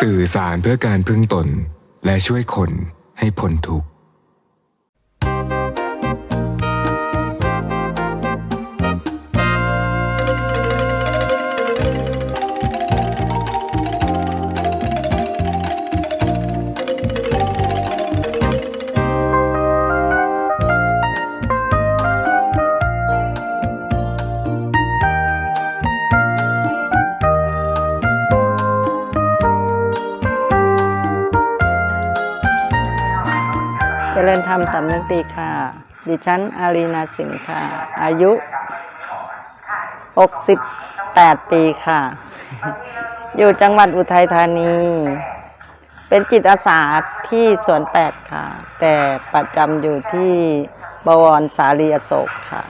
สื่อสารเพื่อการพึ่งตน และช่วยคนให้พ้นทุกข์ ริญธรรมสำนึกดีค่ะ ดิฉันอารีนาสินค่ะ อายุ 68 ปีค่ะ อยู่จังหวัดอุทัยธานี เป็นจิตอาสาที่สวนแปดค่ะ แต่ประจำอยู่ที่บวรสาลีอโศกค่ะ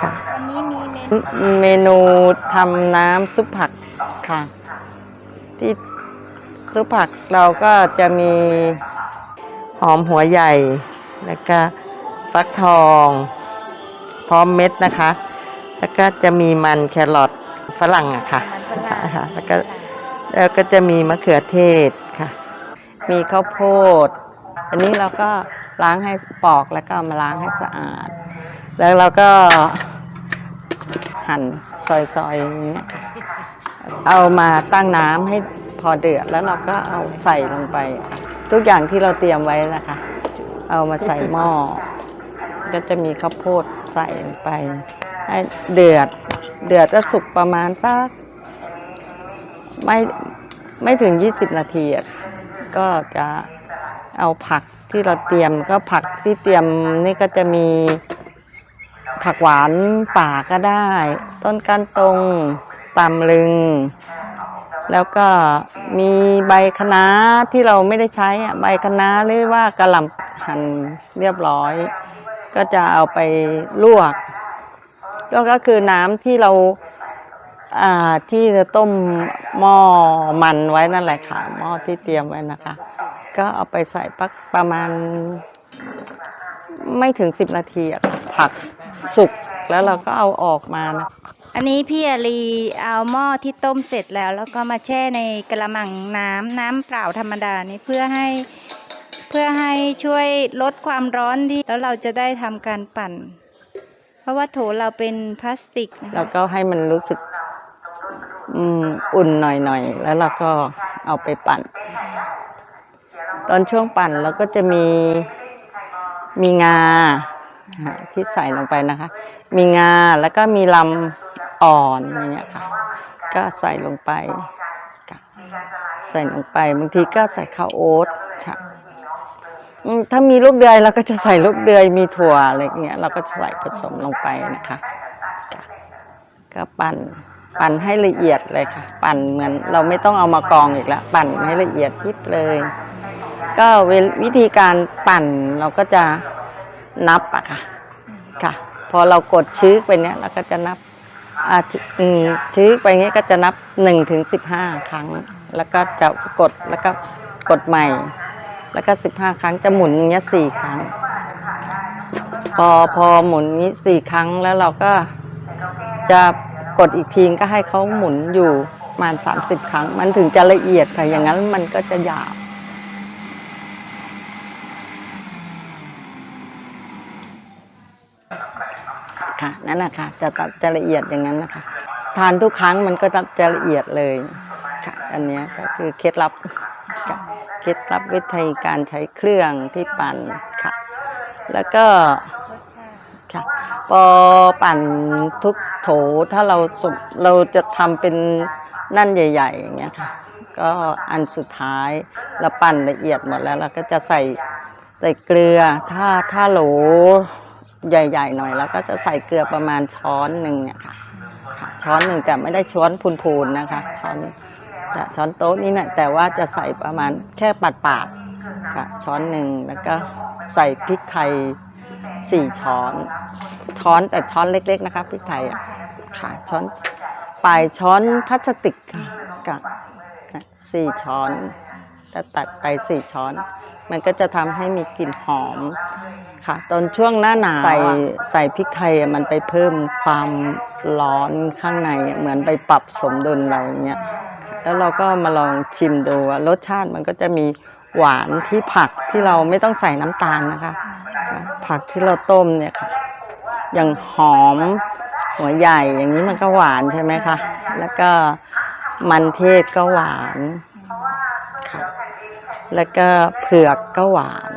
ค่ะวันนี้มีเมนูเมนูทำน้ำซุปผักค่ะ ที่ซุปผักเราก็จะมี หอมหัวใหญ่ แล้วก็ฟักทอง พร้อมเม็ดนะคะ แล้วก็จะมีมันแครอทฝรั่งอะค่ะมันฝรั่งค่ะ แล้วก็แล้วก็จะมีมะเขือเทศค่ะ มีข้าวโพด อันนี้เราก็ล้างให้ปอกแล้วก็เอามาล้างให้สะอาด แล้วเราก็หั่นซอยๆอย่างเงี้ยค่ะเอามาตั้งน้ำให้ พอเดือดแล้วเราก็เอาใส่ลงไป ทุกอย่างที่เราเตรียมไว้นะคะ เอามาใส่หม้อก็จะมีข้าวโพดใส่ลงไป ให้เดือด เดือดจะสุกประมาณสักไม่ไม่ถึง 20 นาทีอะค่ะก็จะเอาผักที่เราเตรียมก็ผักที่เตรียมนี่ก็จะมีผักหวานป่าก็ได้ ต้นกันตรงตำลึง แล้วก็มีใบคะน้าที่เราไม่ได้ใช้อะใบคะน้าหรือว่ากระหล่ำหั่นเรียบร้อย ก็จะเอาไปลวกลวกก็คือน้ำที่เราอ่าที่จะต้มหม้อมันไว้นั่นแหละค่ะหม้อที่เตรียมไว้นะคะ ก็เอาไปใส่ปักประมาณ ไม่ถึงสิบนาทีผักสุกแล้วเราก็เอาออกมานะ อันนี้พี่อารีเอาหม้อที่ต้มเสร็จแล้ว แล้วก็มาแช่ในกระมังน้ำน้ำเปล่าธรรมดานี่เพื่อให้เพื่อให้ช่วยลดความร้อนที่แล้วเราจะได้ทำการปั่น เพราะว่าโถเราเป็นพลาสติกนะคะ แล้วก็ให้มันรู้สึกอืมอุ่นหน่อยๆ แล้วเราก็เอาไปปั่น ตอนช่วงปั่นเราก็จะมีมีงาที่ใส่ลงไปนะคะ มีงาแล้วก็มีลำ อ่อนอย่างเงี้ยค่ะ ก็ใส่ลงไปใส่ลงไปบางทีก็ใส่ข้าวโอ๊ตค่ะถ้ามีลูกเดือยเราก็จะใส่ลูกเดือยมีถั่วอะไรเงี้ยเราก็ใส่ผสมลงไปนะคะ ก็ปั่นปั่นให้ละเอียดเลยค่ะ ปั่นเหมือนเราไม่ต้องเอามากองอีกแล้วปั่นให้ละเอียดยิบเลย ก็วลวิธีการปั่นเราก็จะนับอะค่ะค่ะ พอเรากดชื้อไปเนี้ยเราก็จะนับ อาทิอืมชื้อไปเงี้ก็จะนับหนึ่งถึงสิบห้าครั้ง แล้วก็จะกดแล้วก็กดใหม่ แล้วก็สิบห้าครั้งจะหมุนอย่างเงี้ยสี่ครั้ง พอพอหมุนนี้สี่ครั้งแล้วเราก็จะกดอีกทีก็ให้เขาหมุนอยู่ประมาณสามสิบครั้ง มันถึงจะละเอียดค่ะอย่างนั้นมันก็จะหยาบ ค่ะนั่นแหละค่ะจะตัดจะละเอียดอย่างนั้นนะคะทานทุกครั้งมันก็จะละเอียดเลยค่ะอันนี้ก็คือเคล็ดลับเคล็ดลับวิธีการใช้เครื่องที่ปั่นค่ะ แล้วก็ค่ะพอปั่นทุกโถถ้าเราสุเราจะทำเป็นนั่นใหญ่ ๆ อย่างเงี้ยค่ะก็อันสุดท้ายเราปั่นละเอียดหมดแล้วเราก็จะใส่ใส่เกลือถ้าถ้าโหล ใหญ่ ๆ หน่อย แล้วก็จะใส่เกลือประมาณช้อนหนึ่งอะค่ะค่ะ ช้อนหนึ่งแต่ไม่ได้ช้อนพูนๆนะคะ ช้อนจะช้อนโต๊ะนี่นะแต่ว่าจะใส่ประมาณแค่ปาดๆค่ะช้อนหนึ่งแล้วก็ใส่พริกไทยสี่ช้อน ช้อนแต่ช้อนเล็ก ๆ นะคะพริกไทยอะค่ะช้อนปลายช้อนพลาสติกค่ะกับนะสี่ช้อนจะตัดไปสี่ช้อน มันก็จะทำให้มีกลิ่นหอมค่ะ ตอนช่วงหน้าหนาวใส่ใส่พริกไทยอะมันไปเพิ่มความร้อนข้างในอะเหมือนไปปรับสมดุลเราอย่างเงี้ยค่ะแล้วเราก็มาลองชิมดูว่ารสชาติมันก็จะมีหวานที่ผักที่เราไม่ต้องใส่น้ำตาลนะคะ ผักที่เราต้มเนี่ยค่ะ อย่างหอมหัวใหญ่อย่างนี้มันก็หวานใช่ไหมคะ แล้วก็มันเทศก็หวานค่ะ แล้วก็เผือกก็หวาน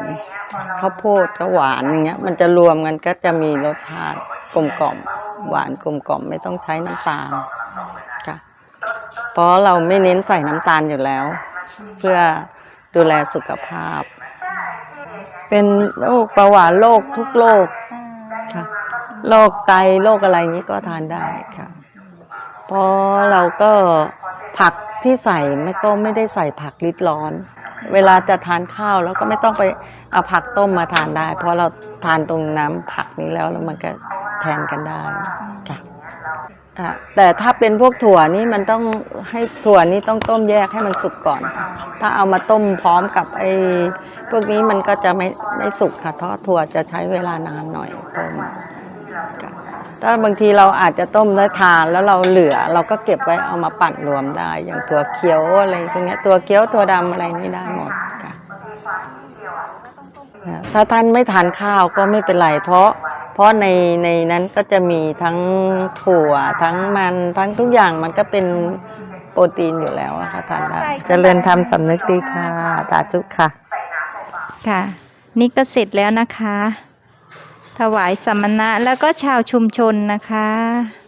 ข้าวโพดก็หวานอย่างเงี้ย มันจะรวมกันก็จะมีรสชาติกลมกล่อม หวานกลมกล่อมไม่ต้องใช้น้ำตาลค่ะเพราะเราไม่เน้นใส่น้ำตาลอยู่แล้ว เพื่อดูแลสุขภาพ เป็นโรคเบาหวานโรคทุกโรคค่ะโรคไตโรคอะไรนี้ก็ทานได้ค่ะ เพราะเราก็ผักที่ใส่ไม่ก็ไม่ได้ใส่ผักลิดร้อน เวลาจะทานข้าวแล้วก็ไม่ต้องไปเอาผักต้มมาทานได้ เพราะเราทานตรงน้ำผักนี้แล้วแล้วมันก็แทนกันได้ค่ะแต่ถ้าเป็นพวกถั่วนี่มันต้องให้ถั่วนี่ต้องต้มแยกให้มันสุกก่อน ถ้าเอามาต้มพร้อมกับไอ้พวกนี้มันก็จะไม่ไม่สุกค่ะเพราะถั่วจะใช้เวลานานหน่อยต้ม ถ้าบางทีเราอาจจะต้มแล้วทานแล้วเราเหลือเราก็เก็บไว้เอามาปั่นรวมได้ อย่างถั่วเขียวอะไรพวกเนี้ยตัวเขียวถั่วดำอะไรนี่ได้หมดค่ะถ้าท่านไม่ทานข้าวก็ไม่เป็นไรเพราะ เพราะในในนั้นก็จะมีทั้งถั่วทั้งมันทั้งทุกอย่างมันก็เป็นโปรตีนอยู่แล้วอะค่ะทานได้เจริญธรรมสำนึกดีค่ะสาธุค่ะ ค่ะ นี่ก็เสร็จแล้วนะคะ ถวายสัมมณะแล้วก็ชาวชุมชนนะคะ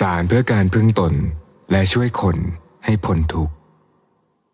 สารเพื่อการพึ่งตนและช่วยคนให้พ้นทุกข์